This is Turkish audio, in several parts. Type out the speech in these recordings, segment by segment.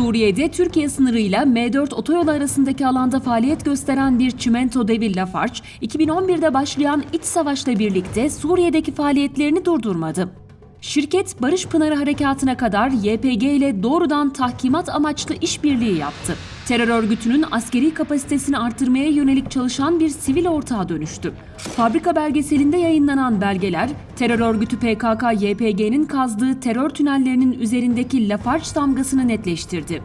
Suriye'de Türkiye sınırıyla M4 otoyolu arasındaki alanda faaliyet gösteren bir çimento devi Lafarge, 2011'de başlayan iç savaşla birlikte Suriye'deki faaliyetlerini durdurmadı. Şirket Barış Pınarı Harekatı'na kadar YPG ile doğrudan tahkimat amaçlı işbirliği yaptı. Terör örgütünün askeri kapasitesini artırmaya yönelik çalışan bir sivil ortağa dönüştü. Fabrika belgeselinde yayınlanan belgeler, terör örgütü PKK-YPG'nin kazdığı terör tünellerinin üzerindeki Lafarge damgasını netleştirdi.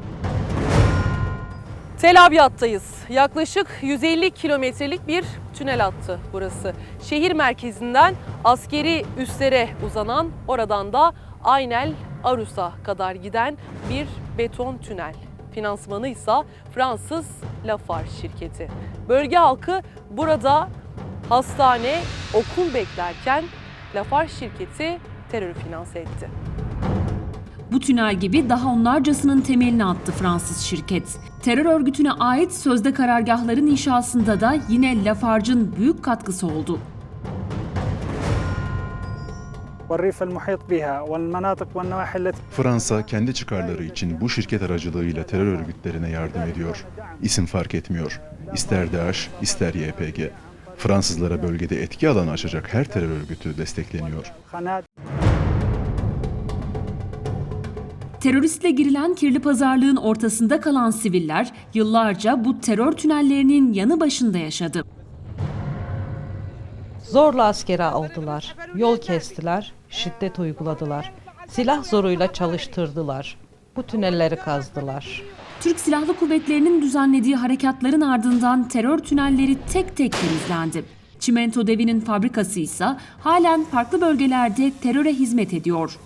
Tel Abyad'dayız. Yaklaşık 150 kilometrelik bir tünel hattı burası. Şehir merkezinden askeri üslere uzanan, oradan da Aynel Arus'a kadar giden bir beton tünel. Finansmanı ise Fransız Lafarge şirketi. Bölge halkı burada hastane, okul beklerken Lafarge şirketi terörü finanse etti. Bu tünel gibi daha onlarcasının temelini attı Fransız şirket. Terör örgütüne ait sözde karargahların inşasında da yine Lafarge'ın büyük katkısı oldu. Fransa kendi çıkarları için bu şirket aracılığıyla terör örgütlerine yardım ediyor. İsim fark etmiyor. İster DAEŞ, ister YPG. Fransızlara bölgede etki alanı açacak her terör örgütü destekleniyor. Teröristle girilen kirli pazarlığın ortasında kalan siviller yıllarca bu terör tünellerinin yanı başında yaşadı. Zorla askere aldılar, yol kestiler, şiddet uyguladılar. Silah zoruyla çalıştırdılar. Bu tünelleri kazdılar. Türk Silahlı Kuvvetleri'nin düzenlediği harekatların ardından terör tünelleri tek tek temizlendi. Çimento devinin fabrikası ise halen farklı bölgelerde teröre hizmet ediyor.